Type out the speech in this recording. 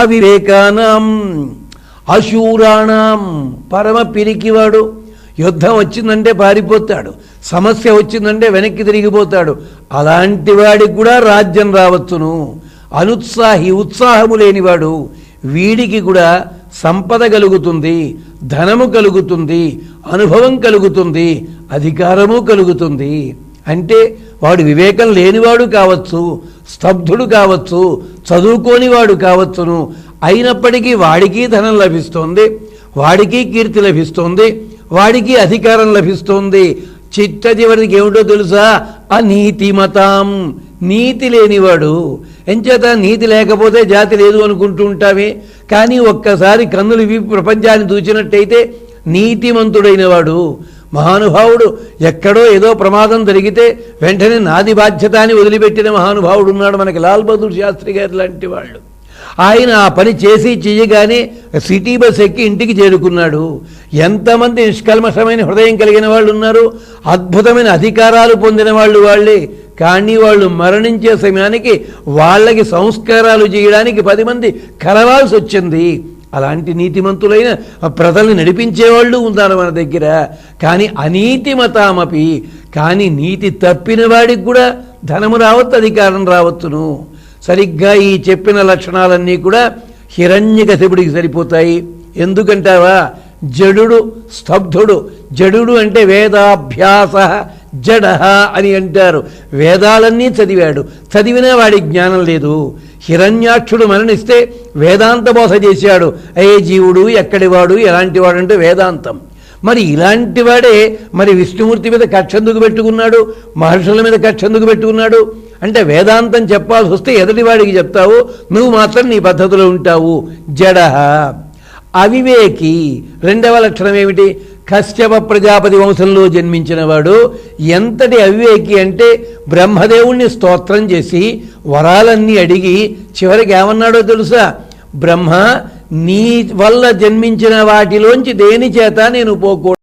అవివేకానం అశూరాణం పరమ పిరికివాడు. యుద్ధం వచ్చిందంటే పారిపోతాడు సమస్య వచ్చిందంటే వెనక్కి తిరిగిపోతాడు. అలాంటి వాడికి కూడా రాజ్యం రావచ్చును. అనుత్సాహి ఉత్సాహము లేనివాడు వీడికి కూడా సంపద కలుగుతుంది ధనము కలుగుతుంది అనుభవం కలుగుతుంది అధికారము కలుగుతుంది. అంటే వాడు వివేకం లేనివాడు కావచ్చు స్తబ్ధుడు కావచ్చు చదువుకోనివాడు కావచ్చును. అయినప్పటికీ వాడికి ధనం లభిస్తోంది వాడికి కీర్తి లభిస్తోంది వాడికి అధికారం లభిస్తోంది. చిట్ట చివరికి ఏమిటో తెలుసా? అనీతిమతాం. నీతి లేనివాడు. ఎంచేత నీతి లేకపోతే జాతి లేదు అనుకుంటూ ఉంటామే. కానీ ఒక్కసారి కన్నులు విప్పి ప్రపంచాన్ని దూచినట్టయితే నీతిమంతుడైన వాడు మహానుభావుడు ఎక్కడో ఏదో ప్రమాదం జరిగితే వెంటనే నాది బాధ్యత అని వదిలిపెట్టిన మహానుభావుడు ఉన్నాడు మనకి లాల్ బహదూర్ శాస్త్రి గారు లాంటి వాళ్ళు. ఆయన ఆ పని చేసి చెయ్యగానే సిటీ బస్ ఎక్కి ఇంటికి చేరుకున్నాడు. ఎంతమంది నిష్కల్మషమైన హృదయం కలిగిన వాళ్ళు ఉన్నారు. అద్భుతమైన అధికారాలు పొందిన వాళ్ళు వాళ్ళే. కానీ వాళ్ళు మరణించే సమయానికి వాళ్ళకి సంస్కారాలు చేయడానికి పది మంది కలవాల్సి వచ్చింది. అలాంటి నీతిమంతులైన ప్రజల్ని నడిపించేవాళ్ళు ఉన్నారు మన దగ్గర. కానీ అనీతిమతామపి కానీ నీతి తప్పిన వాడికి కూడా ధనము రావచ్చు అధికారం రావచ్చును సరిగ్గా ఈ చెప్పిన లక్షణాలన్నీ కూడా హిరణ్యకశిపుడికి సరిపోతాయి. ఎందుకంటావా? జడుడు స్తబ్ధుడు. జడుడు అంటే వేదాభ్యాస జడ అని అంటారు. వేదాలన్నీ చదివాడు. చదివినా వాడి జ్ఞానం లేదు. హిరణ్యాక్షుడు మరణిస్తే వేదాంత బోధ చేశాడు. అయ్యే జీవుడు ఎక్కడివాడు ఎలాంటి వాడు అంటే వేదాంతం. మరి ఇలాంటి వాడే మరి విష్ణుమూర్తి మీద కక్షందుకు పెట్టుకున్నాడు మహర్షుల మీద కక్షందుకు పెట్టుకున్నాడు. అంటే వేదాంతం చెప్పాల్సి వస్తే ఎదటివాడికి చెప్తావు నువ్వు మాత్రం నీ పద్ధతిలో ఉంటావు. జడ అవివేకి రెండవ లక్షణం ఏమిటి? కశ్యప ప్రజాపతి వంశంలో జన్మించినవాడు ఎంతటి అవివేకి అంటే బ్రహ్మదేవుణ్ణి స్తోత్రం చేసి వరాలన్నీ అడిగి చివరికి ఏమన్నాడో తెలుసా? బ్రహ్మ నీ వల్ల జన్మించిన వాటిలోంచి దేని చేత నేను పోకూడదు?